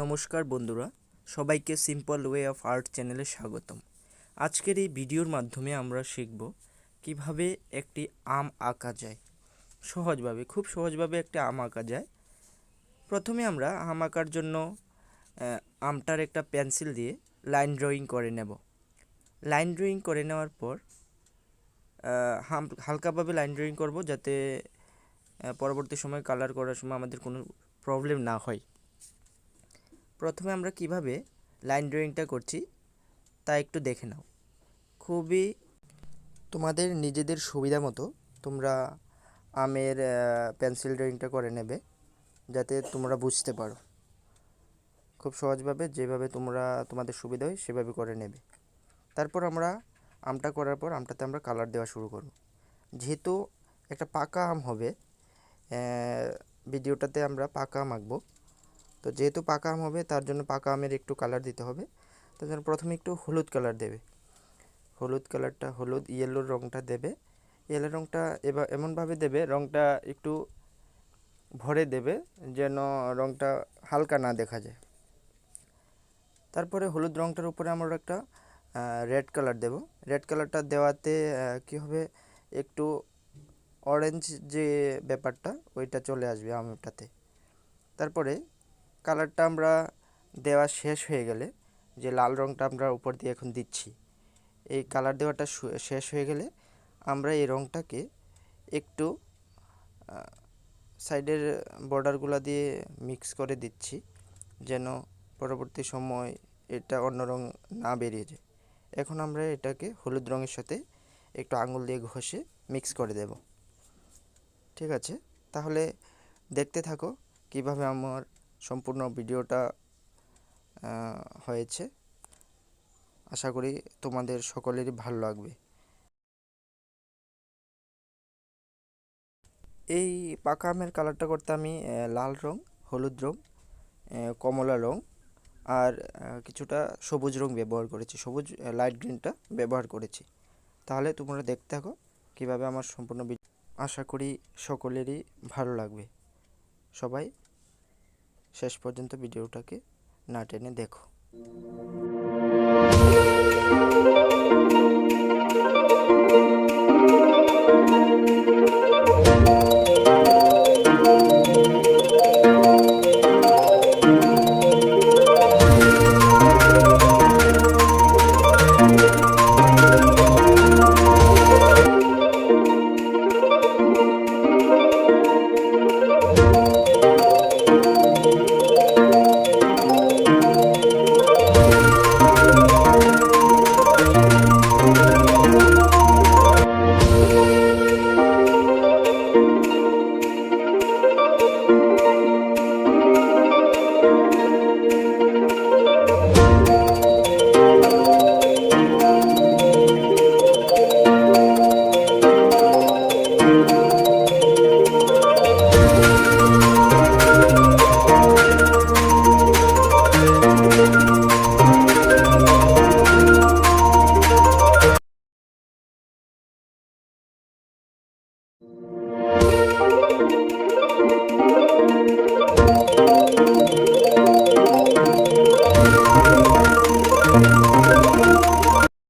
নমস্কার বন্ধুরা, সবাইকে সিম্পল ওয়ে অফ আর্ট চ্যানেলে স্বাগতম। আজকের এই ভিডিওর মাধ্যমে আমরা শিখব কীভাবে একটি আম আঁকা যায়। সহজভাবে, খুব সহজভাবে একটি আম আঁকা যায়। প্রথমে আমরা আম আঁকার জন্য আমটার একটা পেন্সিল দিয়ে লাইন ড্রয়িং করে নেব। লাইন ড্রয়িং করে নেওয়ার পর হালকাভাবে লাইন ড্রয়িং করব যাতে পরবর্তী সময় কালার করার সময় আমাদের কোনো প্রবলেম না হয়। প্রথমে আমরা কীভাবে লাইন ড্রয়িংটা করছি, তা একটু দেখে নাও। খুবই তোমাদের নিজেদের সুবিধা মতো তোমরা আমের পেন্সিল ড্রয়িংটা করে নেবে, যাতে তোমরা বুঝতে পারো। খুব সহজভাবে যেভাবে তোমরা তোমাদের সুবিধা হয় সেভাবে করে নেবে। তারপর আমরা আমটা করার পর আমটাতে আমরা কালার দেওয়া শুরু করব। যেহেতু একটা পাকা আম হবে ভিডিওটাতে আমরা পাকা আম আঁকবো। তো যেহেতু পাকা আম হবে, তার জন্য পাকা আমের একটু কালার দিতে হবে। তার প্রথমে একটু হলুদ কালার দেবে। হলুদ কালারটা হলুদ ইয়েলোর রঙটা দেবে। ইয়েলো রঙটা এবার এমনভাবে দেবে রঙটা একটু ভরে দেবে, যেন রঙটা হালকা না দেখা যায়। তারপরে হলুদ রঙটার উপরে আমরা একটা রেড কালার দেব। রেড কালারটা দেওয়াতে কী হবে? একটু অরেঞ্জ যে ব্যাপারটা, ওইটা চলে আসবে আমটাতে। তারপরে কালারটা আমরা দেওয়া শেষ হয়ে গেলে, যে লাল রঙটা আমরা উপর দিয়ে এখন দিচ্ছি, এই কালার দেওয়াটা শেষ হয়ে গেলে আমরা এই রঙটাকে একটু সাইডের বর্ডারগুলো দিয়ে মিক্স করে দিচ্ছি, যেন পরবর্তী সময় এটা অন্য রং না বেরিয়ে যায়। এখন আমরা এটাকে হলুদ রঙের সাথে একটু আঙুল দিয়ে ঘষে মিক্স করে দেব। ঠিক আছে? তাহলে দেখতে থাকো কীভাবে আমার সম্পূর্ণ ভিডিওটা হয়েছে। আশা করি তোমাদের সকলেরই ভালো লাগবে। এই পাকা আমের কালারটা করতে আমি লাল রং, হলুদ রং কমলা রং আর কিছুটা সবুজ রং ব্যবহার করেছি। সবুজ লাইট গ্রিনটা ব্যবহার করেছি। তাহলে তোমরা দেখতে থাকো কীভাবে আমার সম্পূর্ণ আশা করি সকলেরই ভালো লাগবে। সবাই শেষ পর্যন্ত ভিডিওটাকে না টেনে দেখো।